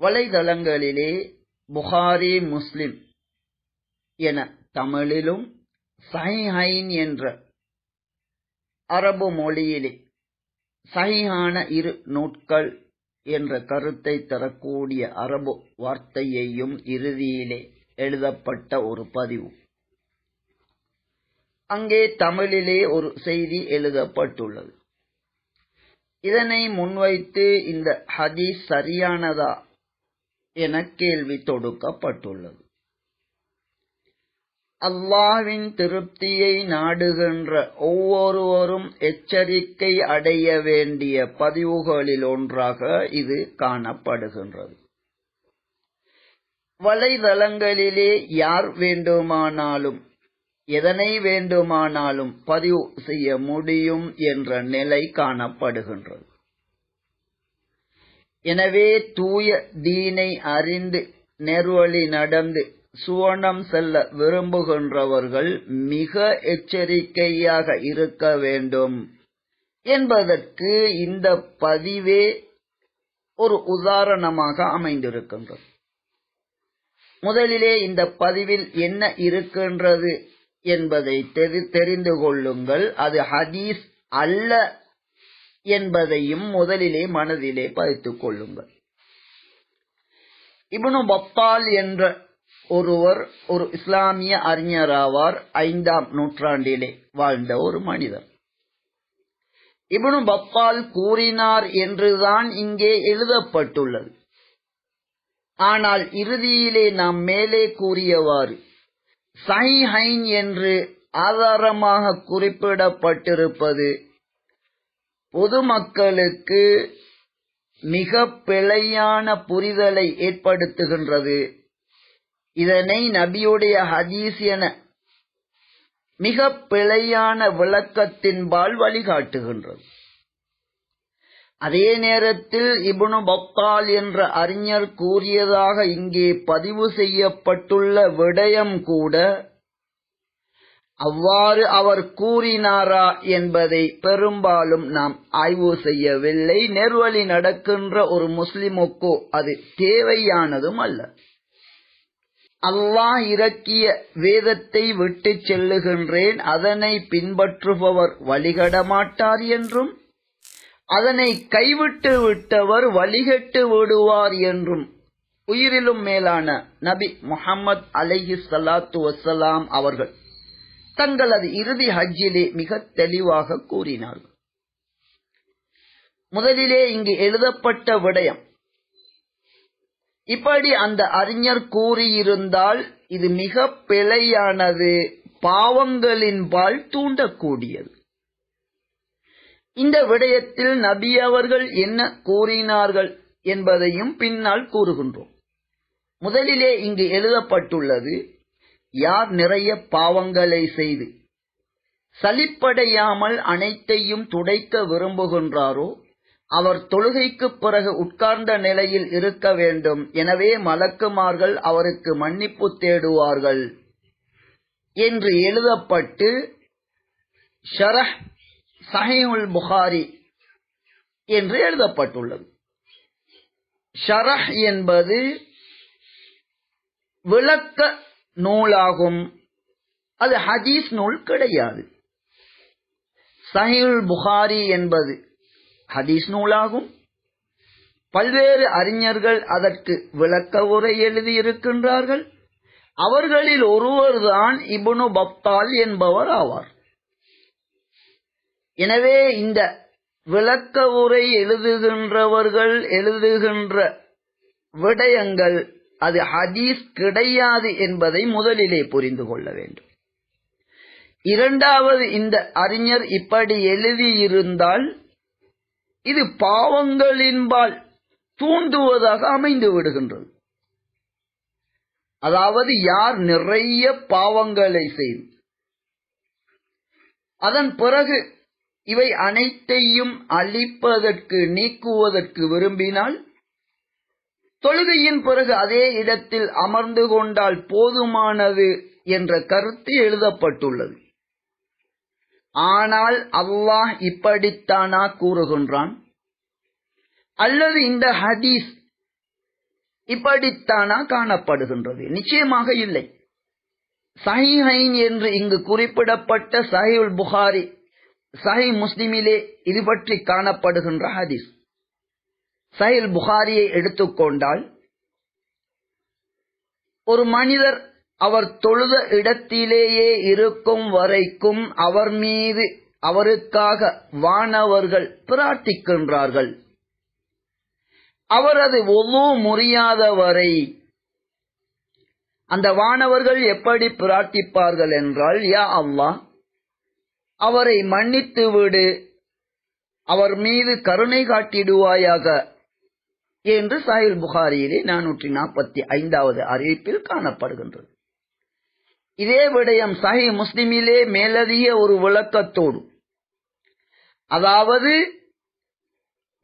வலைதளங்களிலே புகாரி முஸ்லிம் என தமிழிலும் சஹிஹைன் என்ற அரபு மொழியிலே சஹிஹான இரு நூட்கள் என்ற கருத்தை தரக்கூடிய அரபு வார்த்தையையும் இறுதியிலே எழுதப்பட்ட ஒரு பதிவு. அங்கே தமிழிலே ஒரு செய்தி எழுதப்பட்டுள்ளது. இதனை முன்வைத்து இந்த ஹதீஸ் சரியானதா என கேள்வி தொடுக்கப்பட்டுள்ளது. அல்லாவின் திருப்தியை நாடுகின்ற ஒவ்வொருவரும் எச்சரிக்கை அடைய வேண்டிய பதிவுகளில் ஒன்றாக இது காணப்படுகின்றது. வலைதளங்களிலே யார் வேண்டுமானாலும் எதனை வேண்டுமானாலும் பதிவு செய்ய முடியும் என்ற நிலை காணப்படுகின்றது. எனவே தூய தீனை அறிந்து நேர்வழி நடந்து சுவனம் செல்ல விரும்புகின்றவர்கள் மிக எச்சரிக்கையாக இருக்க வேண்டும். என்பதற்கு இந்த பதிவே ஒரு உதாரணமாக அமைந்திருக்கின்றது. முதலிலே இந்த பதிவில் என்ன இருக்கின்றது என்பதை தெரிந்து கொள்ளுங்கள். அது ஹதீஸ் அல்ல என்பதையும் முதலிலே மனதிலே பதித்துக் கொள்ளுங்கள். இபனு பப்பால் என்ற ஒருவர் ஒரு இஸ்லாமிய அறிஞராவார் ஐந்தாம் நூற்றாண்டிலே வாழ்ந்த ஒரு மனிதர். இபனு பப்பால் கூறினார் என்றுதான் இங்கே எழுதப்பட்டுள்ளது. ஆனால் இறுதியிலே நாம் மேலே கூறியவாறு சைஹைன் என்று ஆதாரமாக குறிப்பிடப்பட்டிருப்பது பொதுமக்களுக்கு மிக பிழையான புரிதலை ஏற்படுத்துகின்றது. இதனை நபியுடைய ஹதீஸ் என மிக பிழையான விளக்கத்தின்பால் வழிகாட்டுகின்றது. அதே நேரத்தில் இபுனு பத்தால் என்ற அறிஞர் கூறியதாக இங்கே பதிவு செய்யப்பட்டுள்ள விடயம் கூட அவ்வாறு அவர் கூறினாரா என்பதை பெரும்பாலும் நாம் ஆய்வு செய்யவில்லை. நெர்வழி நடக்கின்ற ஒரு முஸ்லிமுக்கோ அது தேவையானதும் அல்ல. அல்லாஹ் இறக்கிய வேதத்தை விட்டு செல்லுகின்றேன். அதனை பின்பற்றுபவர் வழிகடமாட்டார் என்றும் அதனை கைவிட்டு விட்டவர் வழிகட்டு விடுவார் என்றும் உயிரிலும் மேலான நபி முகமது அலஹி சலாத்து வசலாம் அவர்கள் தங்களது இறுதி ஹஜ்ஜிலே மிக தெளிவாக கூறினார்கள் முதலிலே இங்கு எழுதப்பட்ட விடயம். இப்படி அந்த அறிஞர் கூறியிருந்தால் இது மிக பிழையானது பாவங்களின்பால் தூண்டக்கூடியது. இந்த விடயத்தில் நபி அவர்கள் என்ன கூறினார்கள் என்பதையும் பின்னால் கூறுகின்றோம். முதலிலே இங்கு எழுதப்பட்டுள்ளது யார் நிறைய பாவங்களை செய்து சலிப்படையாமல் அனைத்தையும் துடைக்க விரும்புகின்றாரோ அவர் தொழுகைக்கு பிறகு உட்கார்ந்த நிலையில் இருக்க வேண்டும். எனவே மலக்குமார்கள் அவருக்கு மன்னிப்பு தேடுவார்கள் என்று எழுதப்பட்டு ஷரஹ் சஹிமுல் புகாரி என்று எழுதப்பட்டுள்ளது. ஷரஹ் என்பது விளக்க நூலாகும். அது ஹதீஸ் நூல் கிடையாது. சஹீல் புகாரி என்பது ஹதீஸ் நூலாகும். பல்வேறு அறிஞர்கள் அதற்கு விளக்க உரை எழுதியிருக்கின்றார்கள். அவர்களில் ஒருவர்தான் இபுனு பப்தால் என்பவர் ஆவார். எனவே இந்த விளக்க உரை எழுதுகின்றவர்கள் எழுதுகின்ற விடயங்கள் அது ஹதீஸ் கிடையாது என்பதை முதலிலே புரிந்து கொள்ள வேண்டும். இரண்டாவது இந்த அறிஞர் இப்படி எழுதியிருந்தால் இது பாவங்களின்பால் தூண்டுவதாக அமைந்து விடுகின்றது. அதாவது யார் நிறைய பாவங்களை செய்து அதன் பிறகு இவை அனைத்தையும் அழிப்பதற்கு நீக்குவதற்கு விரும்பினால் தொழுகையின் பிறகு அதே இடத்தில் அமர்ந்து கொண்டால் போதுமானது என்ற கருத்து எழுதப்பட்டுள்ளது. ஆனால் அல்லாஹ் இப்படித்தானா கூறுகின்றான்? அல்லது இந்த ஹதீஸ் இப்படித்தானா காணப்படுகின்றது? நிச்சயமாக இல்லை. சஹிஹைன் என்று இங்கு குறிப்பிடப்பட்ட சஹிவுல் புகாரி சஹி முஸ்லிமிலே இது பற்றி காணப்படுகின்ற ஹதீஸ். சஹில் புகாரியை எடுத்துக்கொண்டால் ஒரு மனிதர் அவர் தொழுத இடத்திலேயே இருக்கும் வரைக்கும் அவர் மீது அவருக்காக வானவர்கள் பிரார்த்திக்கின்றார்கள். அவரது ஒவ்வொரு முறியாத வரை அந்த வானவர்கள் எப்படி பிரார்த்திப்பார்கள் என்றால் யா அம்மா அவரை மன்னித்து விடு அவர் மீது கருணை காட்டிடுவாயாக. என்று சாயில் புகாரியிலே நானூற்றி நாற்பத்தி ஐந்தாவது அறிவிப்பில் காணப்படுகின்றது. இதே விடயம் சஹி முஸ்லிமிலே மேலதிக ஒரு விளக்கத்தோடு. அதாவது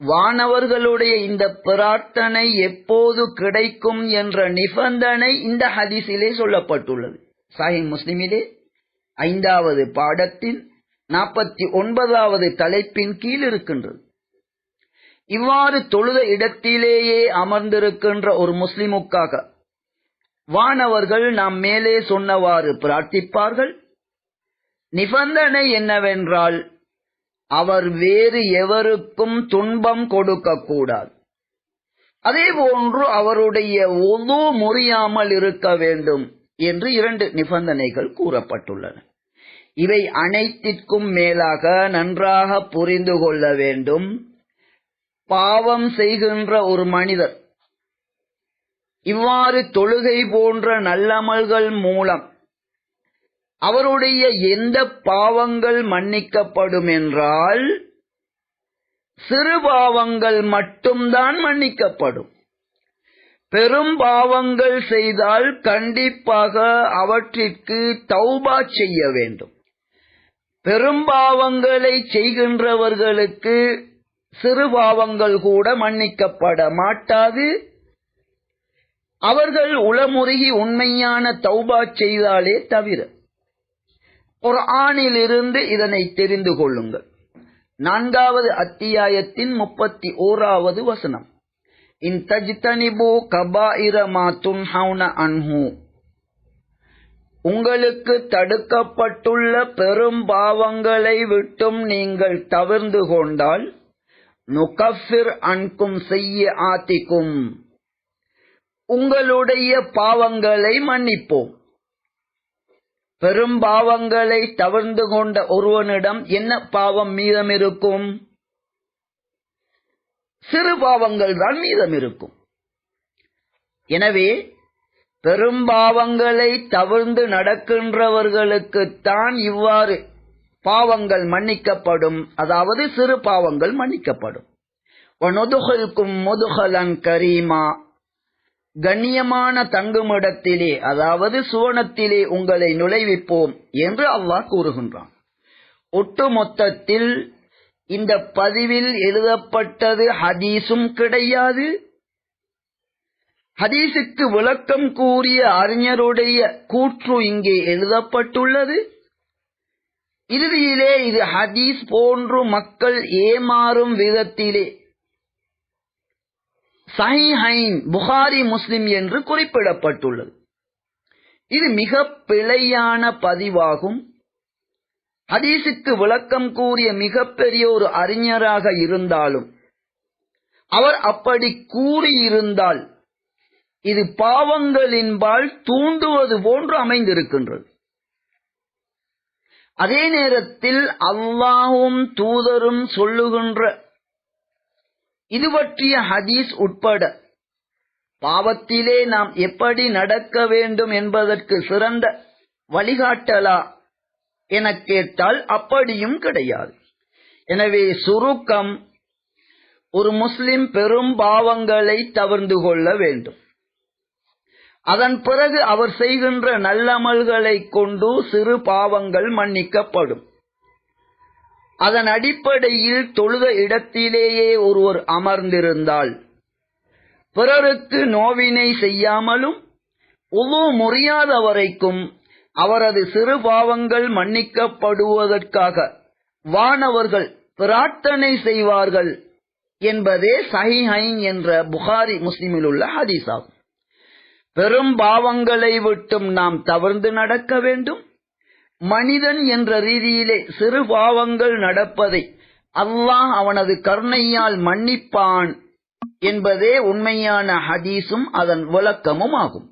வானவர்களுடைய இந்த பிரார்த்தனை எப்போது கிடைக்கும் என்ற நிபந்தனை இந்த ஹதீஸிலே சொல்லப்பட்டுள்ளது. சாஹி முஸ்லிமிலே ஐந்தாவது பாடத்தின் நாற்பத்தி ஒன்பதாவது தலைப்பின் கீழ் இருக்கின்றது. இவ்வாறு தொழுத இடத்திலேயே அமர்ந்திருக்கின்ற ஒரு முஸ்லிமுக்காக வானவர்கள் நாம் மேலே சொன்னவாறு பிரார்த்திப்பார்கள். நிபந்தனை என்னவென்றால் அவர் வேறு எவருக்கும் துன்பம் கொடுக்கக்கூடாது. அதே போன்று அவருடைய ஒது முறியாமல் இருக்க வேண்டும் என்று இரண்டு நிபந்தனைகள் கூறப்பட்டுள்ளன. இவை அனைத்திற்கும் மேலாக நன்றாக புரிந்து கொள்ள வேண்டும். பாவம் செய்கின்ற ஒரு மனிதர். இவ்வாறு தொழுகை போன்ற நல்லமல்கள் மூலம் அவருடைய எந்த பாவங்கள் மன்னிக்கப்படும் என்றால் சிறு பாவங்கள் மட்டும்தான் மன்னிக்கப்படும். பெரும் பாவங்கள் செய்தால் கண்டிப்பாக அவற்றிற்கு தௌபா செய்ய வேண்டும். பெரும் பாவங்களை செய்கின்றவர்களுக்கு சிறு பாவங்கள் கூட மன்னிக்கப்பட மாட்டாது. அவர்கள் உளமுருகி உண்மையான தௌபா செய்தாலே தவிர ஒரு ஆணிலிருந்து இதனை தெரிந்து கொள்ளுங்கள். நான்காவது அத்தியாயத்தின் முப்பத்தி ஓராவது வசனம். இன் தஜ்தனிபு கபாயிர துன்ஹவுன அன்ஹு. உங்களுக்கு தடுக்கப்பட்டுள்ள பெரும் பாவங்களை விட்டும் நீங்கள் தவிர்ந்து கொண்டால் நுகஃபிர் அன்கும் செய்ய ஆத்திக்கும் உங்களுடைய பாவங்களை மன்னிப்போம். பெரும் பாவங்களை தவிர்ந்து கொண்ட ஒருவனிடம் என்ன பாவம் மீதம் இருக்கும் சிறு பாவங்கள் தான் மீதம் இருக்கும் எனவே பெரும் பாவங்களை தவிர்ந்து நடக்கின்றவர்களுக்குத்தான் இவ்வாறு பாவங்கள் மன்னிக்கப்படும். அதாவது சிறு பாவங்கள் மன்னிக்கப்படும். ஒனொதுகல்கும் முதுகலன் கரீமா. கண்ணியமான தங்குமிடத்திலே அதாவது சுவனத்திலே உங்களை நுழைவிப்போம் என்று அல்லாஹ் கூறுகின்றான். ஒட்டுமொத்தத்தில் இந்த பதிவில் எழுதப்பட்டது ஹதீஸும் கிடையாது. ஹதீஸுக்கு விளக்கம் கூறிய அறிஞருடைய கூற்று இங்கே எழுதப்பட்டுள்ளது. இறுதியிலே இது ஹதீஸ் போன்று மக்கள் ஏமாறும் விதத்திலே. சஹிஹைன் புகாரி முஸ்லிம் என்று குறிப்பிடப்பட்டுள்ளது. இது மிக பிழையான பதிவாகும். ஹதீஸுக்கு விளக்கம் கூறிய மிகப்பெரிய ஒரு அறிஞராக இருந்தாலும் அவர் அப்படி கூறியிருந்தால் இது பாவங்களின்பால் தூண்டுவது போன்று அமைந்திருக்கின்றது. அதே நேரத்தில் அல்லாவும் தூதரும் சொல்லுகின்ற இது பற்றிய ஹதீஸ் உட்பட பாவத்திலே நாம் எப்படி நடக்க வேண்டும் என்பதற்கு சிறந்த வழிகாட்டலா என கேட்டால் அப்படியும் கிடையாது. எனவே சுருக்கம் ஒரு முஸ்லிம் பெரும் பாவங்களை தவிர்ந்து கொள்ள வேண்டும். அதன் பிறகு அவர் செய்கின்ற நல்லமல்களை கொண்டு சிறு பாவங்கள் மன்னிக்கப்படும். அதன் அடிப்படையில் தொழுத இடத்திலேயே ஒருவர் அமர்ந்திருந்தால் பிறருக்கு நோவினை செய்யாமலும் உவு முறியாத வரைக்கும் அவரது சிறு பாவங்கள் மன்னிக்கப்படுவதற்காக வானவர்கள் பிரார்த்தனை செய்வார்கள் என்பதே சஹிஹைன் என்ற புகாரி முஸ்லிமில் உள்ள ஹதீஸ் ஆகும் பெரும் பாவங்களை விட்டும் நாம் தவிர்ந்து நடக்க வேண்டும். மனிதன் என்ற ரீதியிலே சிறு பாவங்கள் நடப்பதை அல்லாஹ் அவனது கருணையால் மன்னிப்பான் என்பதே உண்மையான ஹதீஸும் அதன் விளக்கமும் ஆகும்.